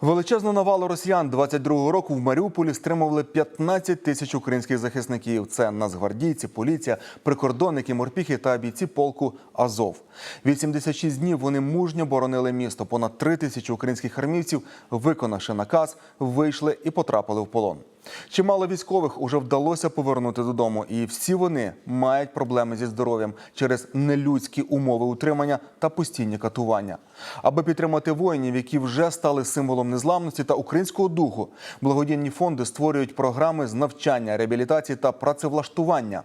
Величезну навалу росіян 22-го року в Маріуполі стримували 15 тисяч українських захисників. Це нацгвардійці, поліція, прикордонники, морпіхи та бійці полку Азов. 86 днів вони мужньо боронили місто. Понад 3 тисячі українських армійців, виконавши наказ, вийшли і потрапили в полон. Чимало військових уже вдалося повернути додому, і всі вони мають проблеми зі здоров'ям через нелюдські умови утримання та постійні катування. Аби підтримати воїнів, які вже стали символом незламності та українського духу, благодійні фонди створюють програми з навчання, реабілітації та працевлаштування.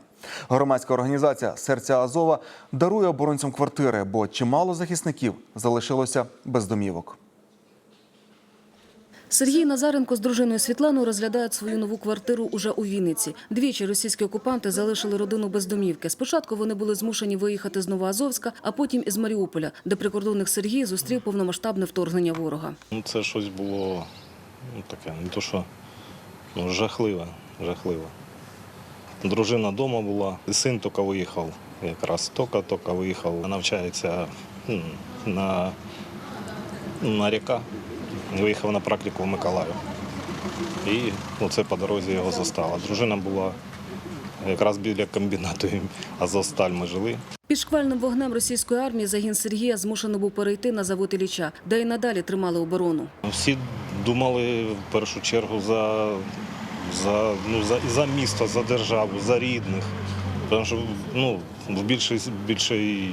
Громадська організація Серця Азова дарує оборонцям квартири, бо чимало захисників залишилося без домівок. Сергій Назаренко з дружиною Світланою розглядають свою нову квартиру уже у Вінниці. Двічі російські окупанти залишили родину без домівки. Спочатку вони були змушені виїхати з Новоазовська, а потім із Маріуполя, де прикордонник Сергій зустрів повномасштабне вторгнення ворога. Ну, це щось було ну, таке, не то що ну, жахливе, жахливе. Дружина вдома була, син тільки виїхав, якраз тільки-тільки виїхав, навчається на, на ріка, виїхав на практику в Миколаїв. І оце по дорозі його застала. Дружина була якраз біля комбінату Азовсталь ми жили. Під шквальним вогнем російської армії загін Сергія змушений був перейти на завод Ілліча, де й надалі тримали оборону. Всі думали в першу чергу за, за, ну, за, за місто, за державу, за рідних. Тому що ну, в більшості, більшій,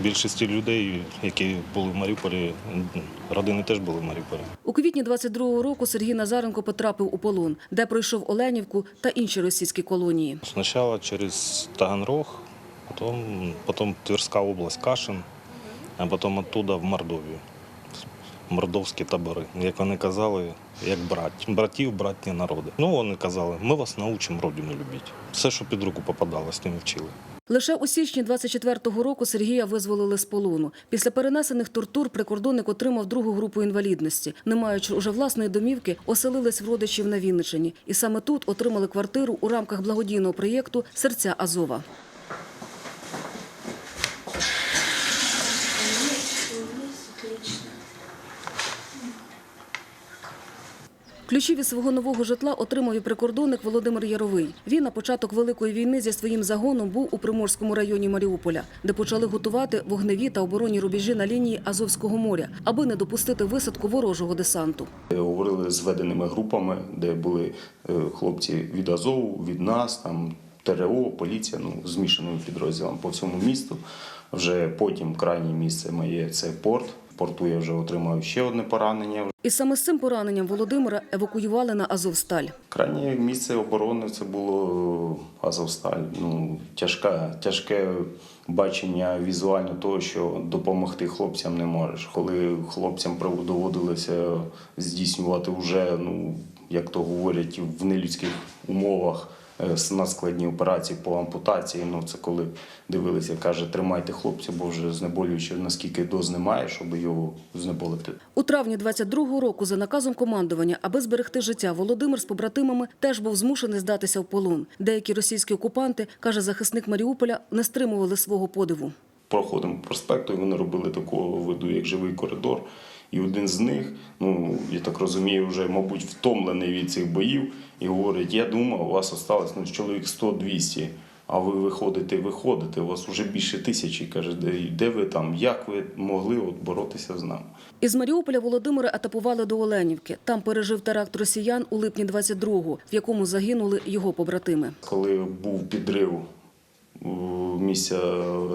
більшості людей, які були в Маріуполі, родини теж були в Маріуполі. У квітні 22-го року Сергій Назаренко потрапив у полон, де пройшов Оленівку та інші російські колонії. Спочатку через Таганрог, потім, потім Тверська область, Кашин, а потім оттуда в Мордовію. Мордовські табори, як вони казали, як брать, братів, братні народи. Ну вони казали, ми вас научимо родину любити. Все, що під руку попадало, з тим вчили. Лише у січні 24-го року Сергія визволили з полону. Після перенесених тортур прикордонник отримав другу групу інвалідності. Не маючи уже власної домівки, оселились в родичів на Вінниччині. І саме тут отримали квартиру у рамках благодійного проєкту Серця Азова. Ключі від свого нового житла отримав і прикордонник Володимир Яровий. Він на початок великої війни зі своїм загоном був у Приморському районі Маріуполя, де почали готувати вогневі та оборонні рубежі на лінії Азовського моря, аби не допустити висадку ворожого десанту. Говорили з веденими групами, де були е, хлопці від Азову, від нас, там ТРО, поліція, ну, змішаними підрозділами по всьому місту. Вже потім крайнє місце моє це порт. Порту я вже отримав ще одне поранення. І саме з цим пораненням Володимира евакуювали на Азовсталь. Крайнє місце оборони це було Азовсталь. Ну, тяжке, тяжке бачення візуально того, що допомогти хлопцям не можеш. Коли хлопцям доводилося здійснювати вже, ну, як то говорять, в нелюдських умовах е, складні операції по ампутації. Ну, це коли дивилися, каже, тримайте хлопця, бо вже знеболюючи, наскільки доз немає, щоб його знеболити. У травні 22-го року за наказом командування, аби зберегти життя, Володимир з побратимами теж був змушений здатися в полон. Деякі російські окупанти, каже захисник Маріуполя, не стримували свого подиву. Проходимо проспекту, і вони робили такого виду, як живий коридор. І один з них, ну я так розумію, вже, мабуть, втомлений від цих боїв, і говорить: я думав, у вас осталось ну, чоловік 100-200, а ви виходите, виходите, у вас вже більше тисячі. Каже, де, де ви там, як ви могли от боротися з нами? Із Маріуполя Володимира етапували до Оленівки. Там пережив теракт росіян у липні 22-го, в якому загинули його побратими. Коли був підрив місця,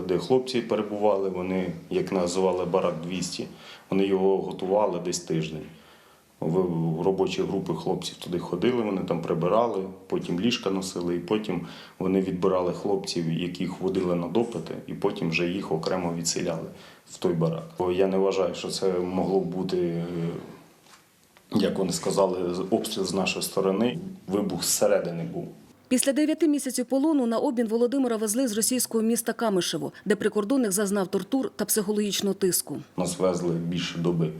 де хлопці перебували, вони, як називали барак 200, вони його готували десь тиждень. В робочі групи хлопців туди ходили, вони там прибирали, потім ліжка носили, і потім вони відбирали хлопців, яких водили на допити, і потім вже їх окремо відселяли в той барак. Я не вважаю, що це могло бути, як вони сказали, обстріл з нашої сторони. Вибух зсередини був. Після дев'яти місяців полону на обмін Володимира везли з російського міста Камишево, де прикордонник зазнав тортур та психологічного тиску. Нас везли більше доби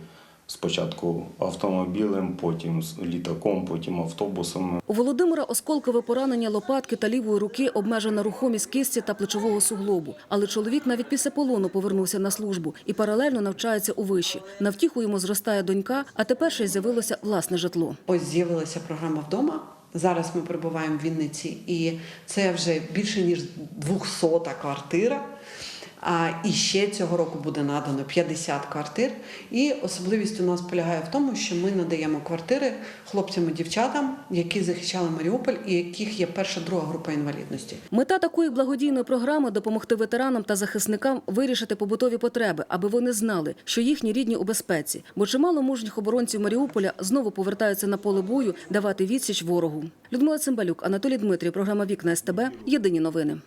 Спочатку автомобілем, потім з літаком, потім автобусом. У Володимира осколкове поранення лопатки та лівої руки обмежена рухомість кисті та плечового суглобу. Але чоловік навіть після полону повернувся на службу і паралельно навчається у виші. На втіху йому зростає донька, а тепер ще й з'явилося власне житло. Ось з'явилася програма вдома. Зараз ми перебуваємо в Вінниці, і це вже більше ніж 200 квартира. І ще цього року буде надано 50 квартир. І особливість у нас полягає в тому, що ми надаємо квартири хлопцям і дівчатам, які захищали Маріуполь і яких є перша друга група інвалідності. Мета такої благодійної програми допомогти ветеранам та захисникам вирішити побутові потреби, аби вони знали, що їхні рідні у безпеці. Бо чимало мужніх оборонців Маріуполя знову повертаються на поле бою давати відсіч ворогу. Людмила Цимбалюк, Анатолій Дмитрій, програма Вікна СТБ. Єдині новини.